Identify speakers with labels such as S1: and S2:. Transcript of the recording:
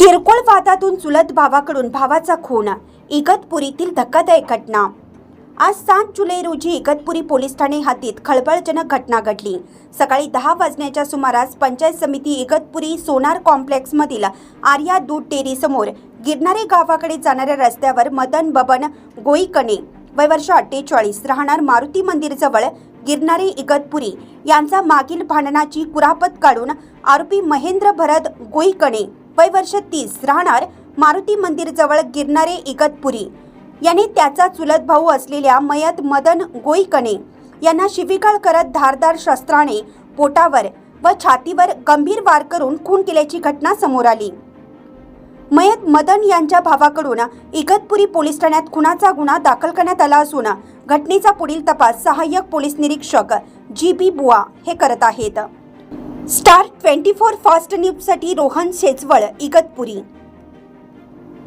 S1: किरकोळ वादातून चुलत भावाकडून भावाचा खून इगतपुरीतील धक्कादायक घटना. आज सात जुलै रोजी इगतपुरी पोलीस ठाणे हद्दीत खळबळजनक घटना घडली. सकाळी दहा वाजण्याच्या सुमारास पंचायत समिती इगतपुरी सोनार कॉम्प्लेक्समधील आर्या दूध डेअरीसमोर गिरणारे गावाकडे जाणाऱ्या रस्त्यावर मदन बबन गोईकणे वय वर्ष अठ्ठेचाळीस राहणार मारुती मंदिरजवळ गिरणारे इगतपुरी यांचा मागील भांडणाची कुरापत काढून आरोपी महेंद्र भरत गोईकणे वय वर्ष तीस राहणार मारुती मंदिरजवळ गिरणारे इगतपुरी. यांनी त्याचा चुलत भाऊ असलेल्या मयत मदन गोईकणे यांना शिविकाळ करत धारदार शस्त्राने पोटावर व छातीवर गंभीर वार करून खून केल्याची घटना समोर आली. मयत मदन यांच्या भावाकडून इगतपुरी पोलीस ठाण्यात खुनाचा गुन्हा दाखल करण्यात आला असून घटनेचा पुढील तपास सहाय्यक पोलीस निरीक्षक जी बी बुवा हे करत आहेत. स्टार ट्वेंटी फोर फास्ट न्यूजसाठी रोहन शेजवळ इगतपुरी.